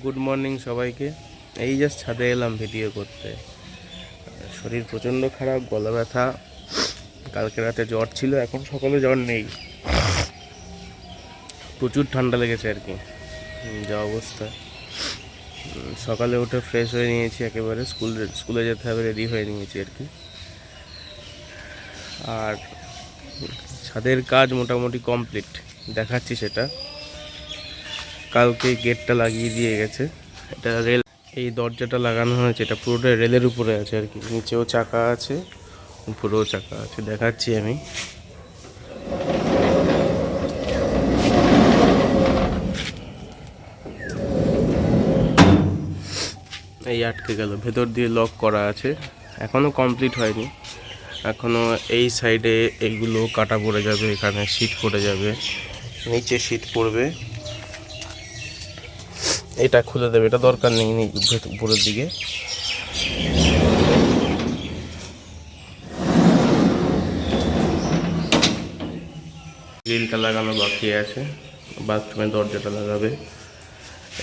Good morning সবাইকে। এই just ছাদে এলাম ভিডিও করতে। শরীর প্রচণ্ড খারাপ, গলা ব্যথা। কালকে রাতে জ্বর ছিল, এখন সকালে জ্বর নেই। প্রচুর ঠান্ডা লেগেছে আর কি। যা অবস্থা। সকালে উঠে ফ্রেশ হয়ে নিয়েছি একেবারে। স্কুল, স্কুলে যেতে হবে রেডি হয়ে নিয়েছি আর কি। আর ছাদের কাজ মোটামুটি কমপ্লিট দেখাচ্ছি সেটা। কালকে গেটটা লাগিয়ে দিয়ে গেছে। এটা রেল, এই দরজাটা লাগানো হয়েছে, এটা পুরোটা রেলের উপরে আছে আর কি। নিচেও চাকা আছে, উপরেও চাকা আছে, দেখাচ্ছি আমি। এই আটকে গেল, ভেতর দিয়ে লক করা আছে। এখনও কমপ্লিট হয়নি। এখনও এই সাইডে এইগুলো কাটা পড়ে যাবে, এখানে শীত পড়ে যাবে। নিচে শীট পড়বে। এটা খুলে দেবে, এটা দরকার নেই উপরের দিকে। গ্রিলটা লাগানো বাকি আছে, বাথরুমের দরজাটা লাগাবে।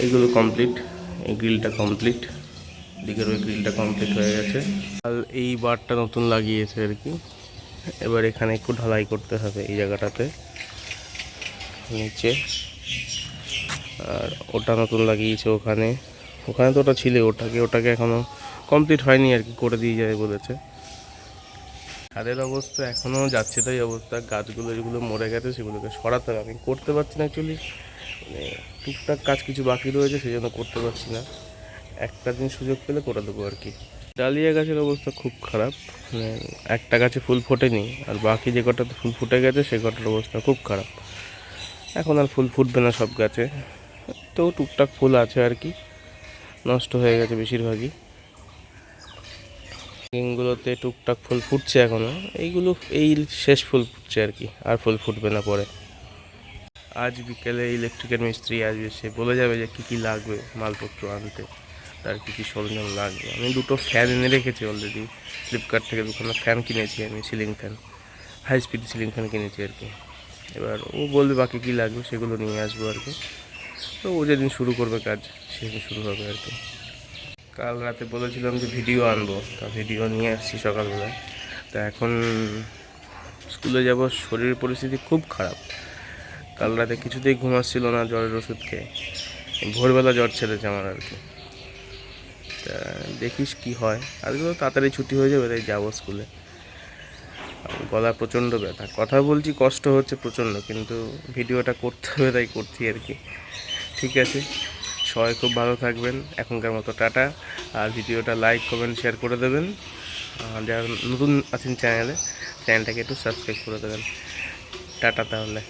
এইগুলো কমপ্লিট এই গ্রিলটা কমপ্লিট দিকের ওই গ্রিলটা কমপ্লিট হয়ে গেছে। আর এই বারটা নতুন লাগিয়েছে আর কি। এবার এখানে একটু ঢালাই করতে হবে এই জায়গাটাতে। নিচে। আর ওটা নতুন লাগিয়েছে ওখানে। ওখানে তো ওটা ছিল, ওটাকে ওটাকে এখনও কমপ্লিট হয়নি আর কি, করে দিয়ে যাবে বলেছে। ছাদের অবস্থা এখনও যাচ্ছে তাই অবস্থা, গাছগুলো যেগুলো মরে গেছে সেগুলোকে সরাতে হবে। আমি করতে পারছি না অ্যাকচুয়ালি মানে টুকটাক কাজ কিছু বাকি রয়েছে সেই জন্য করতে পারছি না। একটা দিন সুযোগ পেলে করে দেবো আর কি। ডালিয়া গাছের অবস্থা খুব খারাপ মানে একটা গাছে ফুল ফোটেনি, আর বাকি যে কটাতে ফুল ফুটে গেছে, সে কটার অবস্থা খুব খারাপ। এখন আর ফুল ফুটবে না সব গাছে। তো টুকটাক ফুল আছে আর কি। নষ্ট হয়ে গেছে বেশিরভাগই। গুলোতে টুকটাক ফুল ফুটছে এখনও। এইগুলো, এই শেষ ফুল ফুটছে আর কি, আর ফুল ফুটবে না পরে। আজ বিকেলে ইলেকট্রিকের মিস্ত্রি আসবে, সে বলে যাবে যে কী কী লাগবে মালপত্র আনতে, তার কী কী সরঞ্জাম লাগবে। আমি দুটো ফ্যান এনে রেখেছি অলরেডি ফ্লিপকার্ট থেকে দুখানা ফ্যান কিনেছি আমি ceiling fan high speed ceiling fan কিনেছি আর কি। এবার ও বলবে বাকি কী লাগবে সেগুলো নিয়ে আসব আর কি। তো ও যেদিন শুরু করবে কাজ, সেদিন শুরু হবে আর কি। কাল রাতে বলেছিলাম যে ভিডিও আনব, তা ভিডিও নিয়ে আসছি সকালবেলায় তা এখন স্কুলে যাব, শরীরের পরিস্থিতি খুব খারাপ। কাল রাতে কিছুতেই ঘুমাচ্ছিল না জ্বরের ওষুধ খেয়ে। ভোরবেলা জ্বর ছেড়েছে আমার আর কি। তা দেখিস কি হয়। আজকে তো তাড়াতাড়ি ছুটি হয়ে যাবে, তাই যাব স্কুলে। গলা প্রচণ্ড ব্যথা। কথা বলছি, কষ্ট হচ্ছে প্রচণ্ড, কিন্তু ভিডিওটা করতে হবে, তাই করছি আর কি। ঠিক আছে। সবাই খুব ভালো থাকবেন। এখনকার মতো টাটা। আর ভিডিওটা লাইক কমেন্ট শেয়ার করে দেবেন। যারা নতুন আছেন চ্যানেলে চ্যানেলটাকে একটু সাবস্ক্রাইব করে দেবেন। টাটা তাহলে।